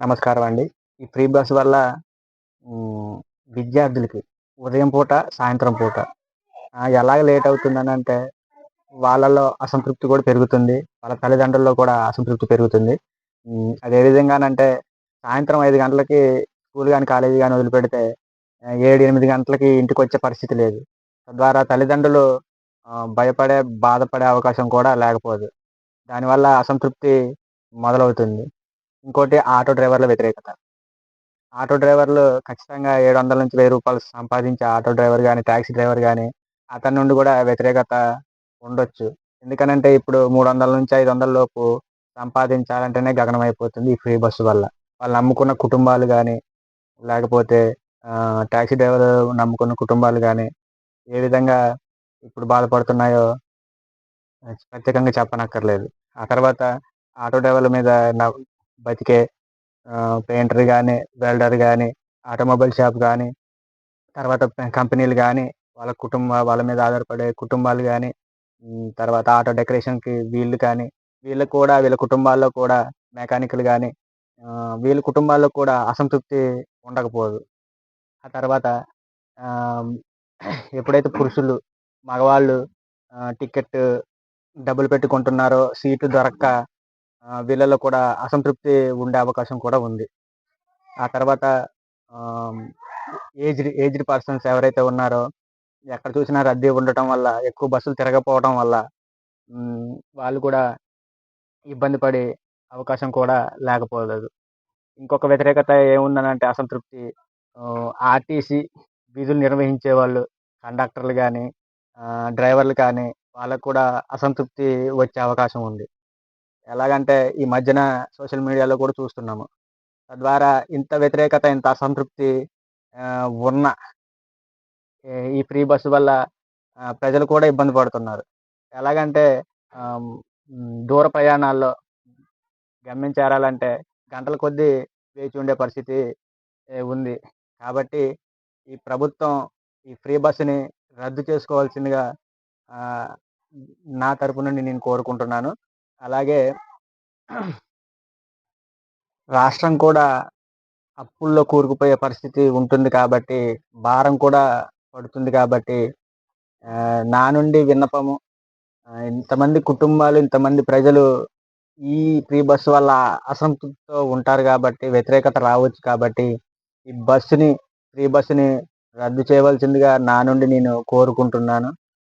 నమస్కారం అండి. ఈ ఫ్రీ బస్ వల్ల విద్యార్థులకి ఉదయం పూట సాయంత్రం పూట ఎలాగ లేట్ అవుతుందని అంటే వాళ్ళలో అసంతృప్తి కూడా పెరుగుతుంది. వాళ్ళ తల్లిదండ్రుల్లో కూడా అసంతృప్తి పెరుగుతుంది. అదే విధంగానంటే సాయంత్రం ఐదు గంటలకి స్కూల్ కానీ కాలేజీ కానీ వదిలిపెడితే ఏడు ఎనిమిది గంటలకి ఇంటికి వచ్చే పరిస్థితి లేదు. తద్వారా తల్లిదండ్రులు భయపడే బాధపడే అవకాశం కూడా లేకపోదు. దానివల్ల అసంతృప్తి మొదలవుతుంది. ఇంకోటి ఆటో డ్రైవర్ల వ్యతిరేకత. ఆటో డ్రైవర్లు ఖచ్చితంగా ఏడు వందల నుంచి వెయ్యి రూపాయలు సంపాదించే ఆటో డ్రైవర్ కానీ ట్యాక్సీ డ్రైవర్ కానీ అతని నుండి కూడా వ్యతిరేకత ఉండొచ్చు. ఎందుకనంటే ఇప్పుడు మూడు వందల నుంచి ఐదు వందల లోపు సంపాదించాలంటేనే గగనం అయిపోతుంది ఈ ఫ్రీ బస్సు వల్ల. వాళ్ళు నమ్ముకున్న కుటుంబాలు కానీ లేకపోతే ట్యాక్సీ డ్రైవర్ నమ్ముకున్న కుటుంబాలు కానీ ఏ విధంగా ఇప్పుడు బాధపడుతున్నాయో ప్రత్యేకంగా చెప్పనక్కర్లేదు. ఆ తర్వాత ఆటో డ్రైవర్ల మీద బతికే పెయింటర్ కానీ వెల్డర్ కానీ ఆటోమొబైల్ షాప్ కానీ తర్వాత కంపెనీలు కానీ వాళ్ళ కుటుంబ వాళ్ళ మీద ఆధారపడే కుటుంబాలు కానీ తర్వాత ఆటో డెకరేషన్కి వీళ్ళు కానీ వీళ్ళకు కూడా వీళ్ళ కుటుంబాల్లో కూడా మెకానికల్ కానీ వీళ్ళ కుటుంబాల్లో కూడా అసంతృప్తి ఉండకపోదు. ఆ తర్వాత ఎప్పుడైతే పురుషులు మగవాళ్ళు టికెట్ డబ్బులు పెట్టుకుంటున్నారో సీటు దొరక్క వీళ్ళలో కూడా అసంతృప్తి ఉండే అవకాశం కూడా ఉంది. ఆ తర్వాత ఏజ్డ్ ఏజ్డ్ పర్సన్స్ ఎవరైతే ఉన్నారో ఎక్కడ చూసినా రద్దీ ఉండటం వల్ల ఎక్కువ బస్సులు తిరగకపోవడం వల్ల వాళ్ళు కూడా ఇబ్బంది పడే అవకాశం కూడా లేకపోలేదు. ఇంకొక వ్యతిరేకత ఏముందనంటే అసంతృప్తి. ఆర్టీసీ విధులు నిర్వహించే వాళ్ళు కండక్టర్లు కానీ డ్రైవర్లు కానీ వాళ్ళకు కూడా అసంతృప్తి వచ్చే అవకాశం ఉంది. ఎలాగంటే ఈ మధ్యన సోషల్ మీడియాలో కూడా చూస్తున్నాము. తద్వారా ఇంత వ్యతిరేకత ఇంత అసంతృప్తి ఉన్న ఈ ఫ్రీ బస్సు వల్ల ప్రజలు కూడా ఇబ్బంది పడుతున్నారు. ఎలాగంటే దూర ప్రయాణాల్లో గమ్యం చేరాలంటే గంటల కొద్దీ వేచి ఉండే పరిస్థితి ఉంది. కాబట్టి ఈ ప్రభుత్వం ఈ ఫ్రీ బస్సుని రద్దు చేసుకోవాల్సిందిగా నా తరపు నుండి నేను కోరుకుంటున్నాను. అలాగే రాష్ట్రం కూడా అప్పుల్లో కూరుకుపోయే పరిస్థితి ఉంటుంది కాబట్టి భారం కూడా పడుతుంది కాబట్టి నా నుండి విన్నపము ఇంతమంది కుటుంబాలు ఇంతమంది ప్రజలు ఈ ఫ్రీ బస్సు వల్ల అసంతృప్తితో ఉంటారు కాబట్టి వ్యతిరేకత రావచ్చు కాబట్టి ఈ బస్సుని ఫ్రీ బస్సుని రద్దు చేయవలసిందిగా నా నుండి నేను కోరుకుంటున్నాను.